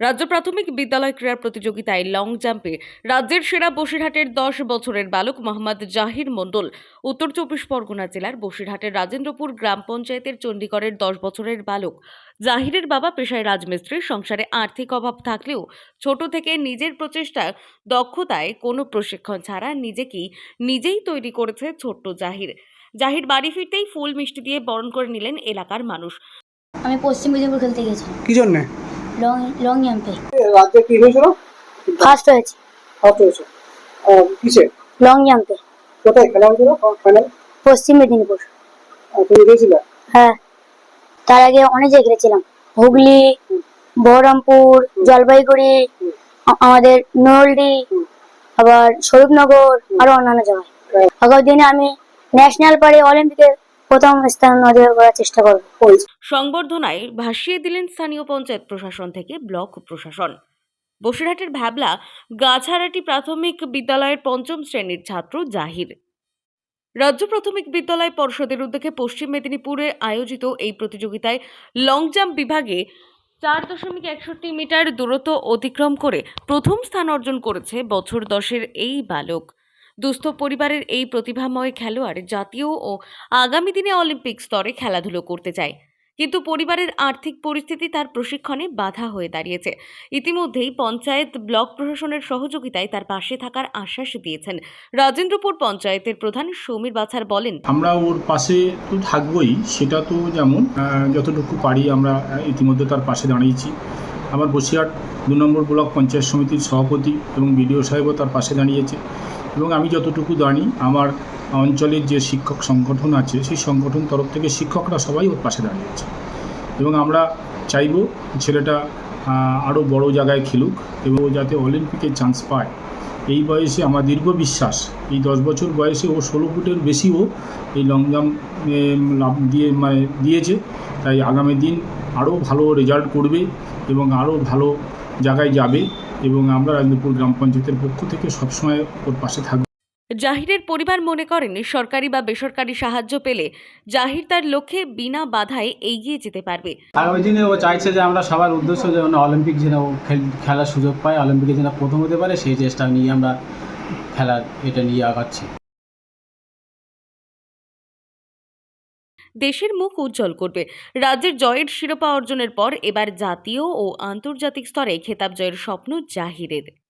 রাজ্য প্রাথমিক বিদ্যালয় ক্রীড়া প্রতিযোগিতায় লং জাম্পে রাজ্যের সেরা বসিরহাটের দশ বছরের বালক মোহাম্মদ জাহির মণ্ডল উত্তর চব্বিশ পরগনা জেলার বসিরহাটের রাজেন্দ্রপুর গ্রাম পঞ্চায়েতের চণ্ডীগড়ের দশ বছরের বালক। জাহিরের বাবা পেশায় রাজমিস্ত্রি সংসারে আর্থিক অভাব থাকলেও ছোট থেকে নিজের প্রচেষ্টা দক্ষতায় কোনো প্রশিক্ষণ ছাড়া নিজেকেই নিজেই তৈরি করেছে ছোট্ট জাহির। জাহির বাড়ি ফিরতেই ফুল মিষ্টি দিয়ে বরণ করে নিলেন এলাকার মানুষ। আমি পশ্চিম মেদিনীপুর খেলতে গেছিলাম কি জন্যে? লং লং জাম্পে রাজ্যে কি হয়েছিল? ফার্স্ট হয়েছে। ফার্স্ট হয়েছে। কিসে? লং জাম্পে কোথায়? খেলা হয়েছিল? ফাইনাল পশ্চিম মেদিনীপুর। তুমি গিয়েছিলে হ্যাঁ। তার আগে অনেক জায়গায় গেছিলাম হুগলি বহরমপুর জলপাইগুড়ি আমাদের নলডি আবার স্বরূপনগর আরও অন্যান্য জায়গায়। আগামী দিনে আমি ন্যাশনাল পারে অলিম্পিকে প্রথম স্থান অধিকার করার চেষ্টা করব সংবর্ধনায় ভাসিয়ে দিলেন স্থানীয় পঞ্চায়েত প্রশাসন থেকে ব্লক প্রশাসন। বসিরহাটের ভ্যাবলা, গাছারাটি প্রাথমিক বিদ্যালয়ের পঞ্চম শ্রেণির ছাত্র জাহির। রাজ্য প্রাথমিক বিদ্যালয় পর্ষদের উদ্যোগে পশ্চিম মেদিনীপুরে আয়োজিত এই প্রতিযোগিতায় লং জাম্প বিভাগে চার দশমিক একষট্টি মিটার দূরত্ব অতিক্রম করে প্রথম স্থান অর্জন করেছে বছর দশের এই বালক। দুস্থ পরিবারের এই প্রতিভাময় খেলোয়াড় জাতীয় ও আগামী দিনে অলিম্পিক স্তরে খেলাধুলো করতে চায়। কিন্তু পরিবারের আর্থিক পরিস্থিতি তার প্রশিক্ষণে বাধা হয়ে দাঁড়িয়েছে। ইতিমধ্যেই পঞ্চায়েত ব্লক প্রশাসনের সহযোগিতায় তার পাশে থাকার আশ্বাস দিয়েছেন। রাজেন্দ্রপুর পঞ্চায়েতের প্রধান সমীর বাছার বলেন, আমরা ওর পাশে তো থাকবোই, সেটা তো যেমন যতটুকু পারি আমরা ইতিমধ্যে তার পাশে দাঁড়িয়েছি। আমার বসিরহাট দু নম্বর ব্লক পঞ্চায়েত সমিতির সভাপতি এবং বিডিও সাহেবও তার পাশে দাঁড়িয়েছে। এবং আমি যতটুকু জানি, আমার অঞ্চলের যে শিক্ষক সংগঠন আছে, সেই সংগঠন তরফ থেকে শিক্ষকরা সবাই ওর পাশে দাঁড়িয়েছে। এবং আমরা চাইব ছেলেটা আরও বড় জায়গায় খেলুক এবং যাতে অলিম্পিকে চান্স পায়। এই বয়সে আমার দীর্ঘ বিশ্বাস, এই দশ বছর বয়সে ও ষোলো ফুটের বেশিও এই লং জাম্প লাভ দিয়ে মানে দিয়েছে। তাই আগামী দিন আরও ভালো রেজাল্ট করবে এবং আরও ভালো জায়গায় যাবে। এবং আমরা রাজনীপুর গ্রাম পঞ্চায়েতের পক্ষ থেকে সবসময় ওর পাশে থাকব। জাহিরের পরিবার মনে করেন সরকারি বা বেসরকারি সাহায্য পেলে জাহির তার লক্ষ্যে বিনা বাধায় এগিয়ে যেতে পারবে। আর ওই দিনে ও চাইছে যে আমরা সবার উদ্দেশ্য যেন অলিম্পিক যেন ও খেলার সুযোগ পায় অলিম্পিকে যেন প্রথম হতে পারে সেই চেষ্টা নিয়ে আমরা খেলার এটা নিয়ে আগাচ্ছি। দেশের মুখ উজ্জ্বল করবে। রাজ্যের জয়ের শিরোপা অর্জনের পর এবার জাতীয় ও আন্তর্জাতিক স্তরে খেতাব জয়ের স্বপ্ন জাহিরের।